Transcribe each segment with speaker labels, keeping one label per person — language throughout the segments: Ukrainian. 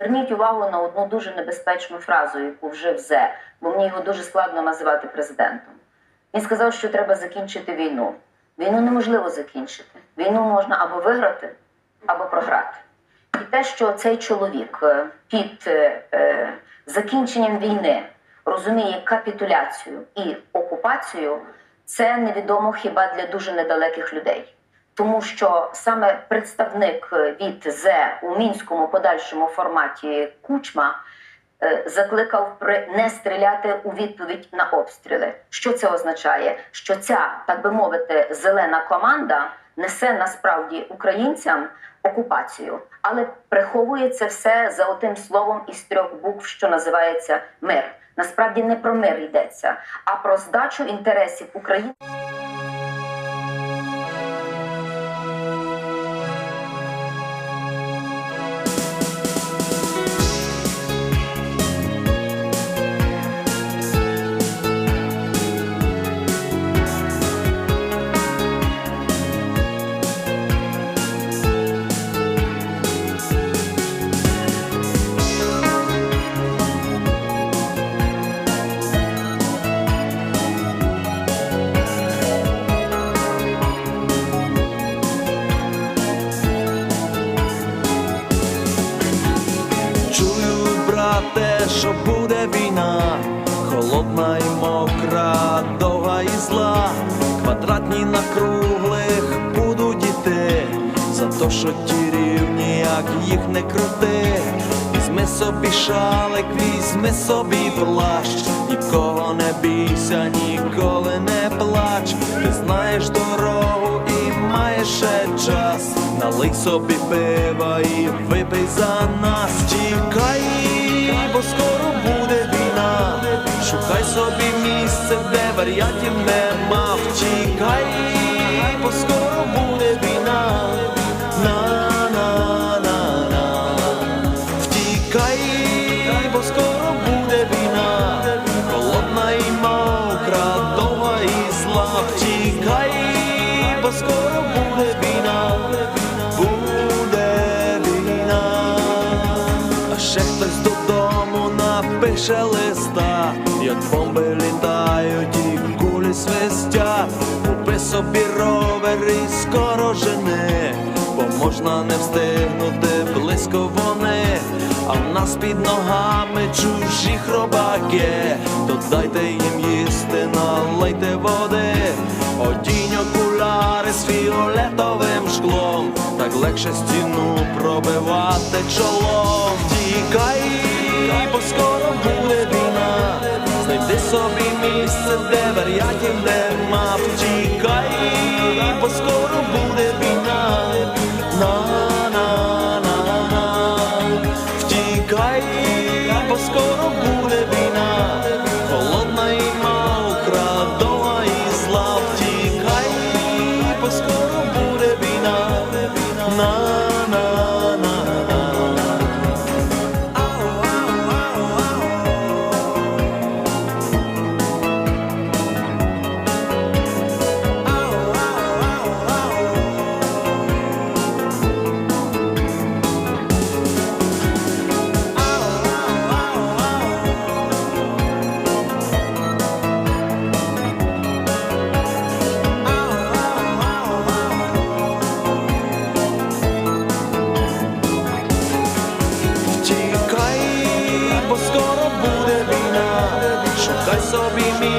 Speaker 1: Зверніть увагу на одну дуже небезпечну фразу, яку вжив Зе, бо мені його дуже складно називати президентом. Він сказав, що треба закінчити війну. Війну неможливо закінчити. Війну можна або виграти, або програти. І те, що цей чоловік е, під е, е, закінченням війни розуміє капітуляцію і окупацію, це невідомо хіба для дуже недалеких людей. Тому що саме представник е, від зе у мінському подальшому форматі Кучма е, закликав не стріляти у відповідь на обстріли. Що це означає? Що ця, так би мовити, зелена команда несе насправді українцям окупацію, але приховує це все за отим словом із трьох букв, що називається мир. Насправді не про мир йдеться, а про здачу інтересів України.
Speaker 2: Чую, брате, що буде війна, холодна і мокра, довга і зла, квадратні на круглих будуть іти, за то, що ті рівні, як їх не крути. Візьми собі шалик, візьми собі плащ, нікого не бійся, ніколи не плач, ти знаєш дорогу і маєш ще час, налий собі пива і випий за нас, тікай, бо скоро буде війна, шукай собі місце, де варіантів нема, втікай, бо скоро буде війна, на на на бо скоро буде війна, холодна і мокра, довга і зла, втікай, бо скоро буде війна, напише листа, як бомби літають і кулі свистять, купи собі ровер і скоро жени, бо можна не встигнути близько вони, а в нас під ногами чужі хробаки, то дайте їм їсти, налийте води, одінь окуляри з фіолетовим шклом, так легше стіну пробивати чолом. Тікай, бо скоро буде війна, знайди собі місце, де варіантів нема. Втікай, бо скоро буде війна. Шукай собі місце, де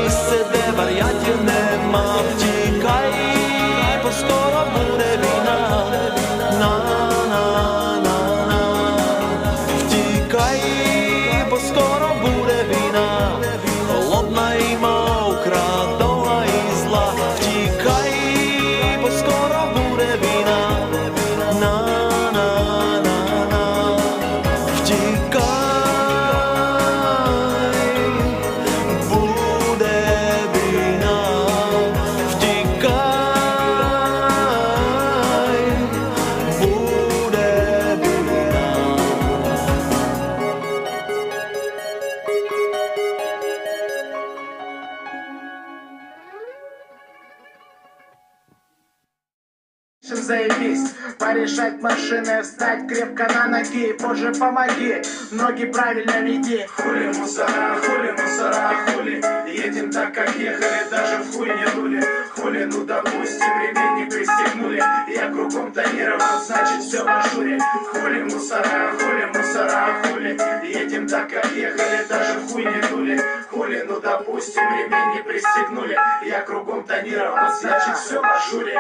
Speaker 3: Заебись, Порешать машины, встать крепко на ноги. Боже, помоги, ноги правильно веди.
Speaker 4: Хули мусора, хули мусора, хули. Едем так, как ехали, даже в хуй не дули. Хули, ну допустим, ремень не пристегнули. Я кругом тонировал, значит все в ажуре. Хули мусора, хули мусора, хули. Едем так, как ехали, даже в хуй не дули. Хули, ну допустим, ремень не пристегнули. Я кругом тонировал, значит все в ажуре